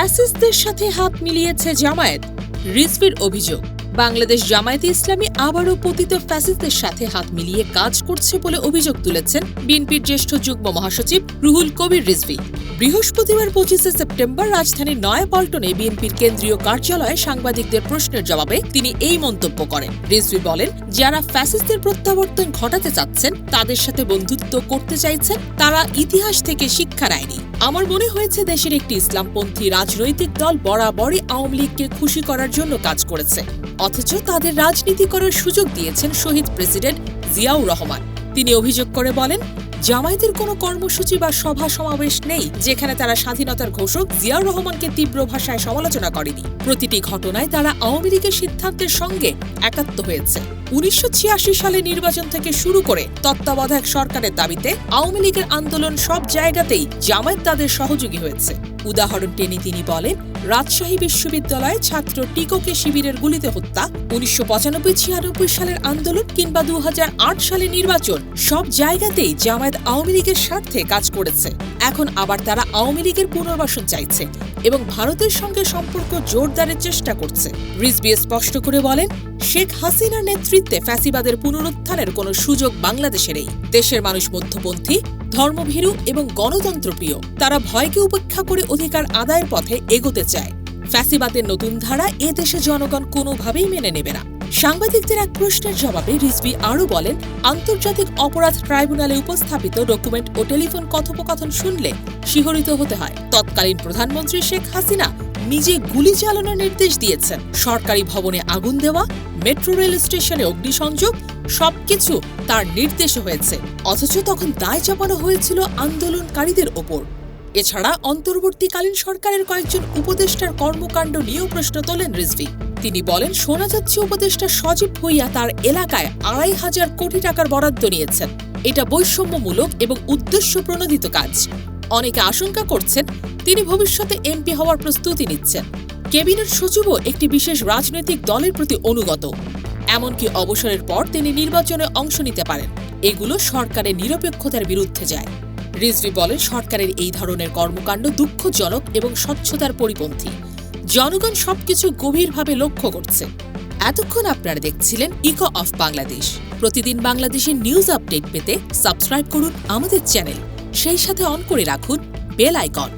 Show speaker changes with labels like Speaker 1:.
Speaker 1: ফ্যাসিস্টদের সাথে হাত মিলিয়েছে জামায়াত, রিজভির অভিযোগ। বাংলাদেশ জামায়াতে ইসলামী আবারও পতিত ফ্যাসিস্টদের সাথে হাত মিলিয়ে কাজ করছে বলে অভিযোগ তুলেছেন বিএনপির জ্যেষ্ঠ যুগ্ম মহাসচিব রুহুল কবির রিজভি। বৃহস্পতিবার পঁচিশে সেপ্টেম্বর রাজধানীর নয়াপল্টনে বিএনপির কেন্দ্রীয় কার্যালয়ে সাংবাদিকদের প্রশ্নের জবাবে তিনি এই মন্তব্য করেন। রিজভি বলেন, যারা ফ্যাসিস্টদের প্রত্যাবর্তন ঘটাতে চাচ্ছেন, তাদের সাথে বন্ধুত্ব করতে চাইছেন, তারা ইতিহাস থেকে শিক্ষা নেয়নি। আমার মনে হয়েছে দেশের একটি ইসলামপন্থী রাজনৈতিক দল বরাবরই আওয়ামী লীগকে খুশি করার জন্য কাজ করেছে। অথচ তাদের রাজনীতি করার সুযোগ দিয়েছেন শহীদ প্রেসিডেন্ট জিয়াউর রহমান। তিনি অভিযোগ করে বলেন জামায়াতের কোনো কর্মসূচি বা সভা সমাবেশ নেই, যেখানে তারা স্বাধীনতার ঘোষক জিয়াউর রহমানকে তীব্র ভাষায় সমালোচনা করেনি। প্রতিটি ঘটনায় তারা আওয়ামী লীগের সিদ্ধান্তের সঙ্গে একাত্ম হয়েছে। উনিশশো ছিয়াশি সালে নির্বাচন থেকে শুরু করে তত্ত্বাবধায়ক সরকারের দাবিতে আওয়ামী লীগের আন্দোলন সব জায়গাতেই জামায়াত তাদের সহযোগী হয়েছে। উদাহরণ টেনে তিনি বলেন, রাজশাহী বিশ্ববিদ্যালয়ে ছাত্র টিকোকে শিবিরের গুলিতে হত্যা, উনিশশো পঁচানব্বই ছিয়ানব্বই সালের আন্দোলন কিংবা দু সালের নির্বাচন, সব জায়গাতেই জামায়াত আওয়ামী লীগের স্বার্থে কাজ করেছে। এখন আবার তারা আওয়ামী লীগের পুনর্বাসন চাইছে এবং ভারতের সঙ্গে সম্পর্ক জোরদারের চেষ্টা করছে। রিজবি স্পষ্ট করে বলেন শেখ হাসিনার নেতৃত্বে ফ্যাসিবাদের পুনরুত্থানের কোনো সুযোগ বাংলাদেশে নেই। দেশের মানুষ মধ্যপন্থী, ধর্মভীরু এবং গণতন্ত্রপ্রিয়, তারা ভয়কে উপেক্ষা করে অধিকার আদায়ের পথে এগোতে চায়। ফ্যাসিবাদের নতুন ধারা এ দেশে জনগণ কোনোভাবেই মেনে নেবে না। সাংবাদিকদের এক প্রশ্নের জবাবে রিজভি আরও বলেন, আন্তর্জাতিক অপরাধ ট্রাইব্যুনালে উপস্থাপিত ডকুমেন্ট ও টেলিফোন কথোপকথন শুনলে শিহরিত হতে হয়। তৎকালীন প্রধানমন্ত্রী শেখ হাসিনা নিজে গুলি চালানোর নির্দেশ দিয়েছেন। সরকারি ভবনে আগুন দেওয়া, মেট্রো রেল স্টেশনে অগ্নিসংযোগ, সবকিছু তার নির্দেশে হয়েছে। অথচ তখন দায় চাপানো হয়েছিল আন্দোলনকারীদের ওপর। এছাড়া অন্তর্বর্তীকালীন সরকারের কয়েকজন উপদেষ্টার কর্মকাণ্ড নিয়েও প্রশ্ন তোলেন রিজভি। তিনি বলেন, শোনা যাচ্ছে উপদেষ্টা সজীব ভুইয়া তার এলাকায় আড়াই হাজার কোটি টাকার বরাদ্দ নিয়েছেন। এটা বৈষম্যমূলক এবং উদ্দেশ্য প্রণোদিত কাজ। অনেকে আশঙ্কা করছেন তিনি ভবিষ্যতে এমপি হওয়ার প্রস্তুতি নিচ্ছেন। ক্যাবিনেট সচিবও একটি বিশেষ রাজনৈতিক দলের প্রতি অনুগত। এমনকি অবসরের পর তিনি নির্বাচনে অংশ নিতে পারেন। এগুলো সরকারের নিরপেক্ষতার বিরুদ্ধে যায়। রিজভি বলেন, সরকারের এই ধরনের কর্মকাণ্ড দুঃখজনক এবং স্বচ্ছতার পরিপন্থী। জনগণ সবকিছু গভীরভাবে লক্ষ্য করছে। এতক্ষণ আপনারা দেখছিলেন ইকো অফ বাংলাদেশ। প্রতিদিন বাংলাদেশের নিউজ আপডেট পেতে সাবস্ক্রাইব করুন আমাদের চ্যানেল। সেই সাথে অন করে রাখুন বেল আইকন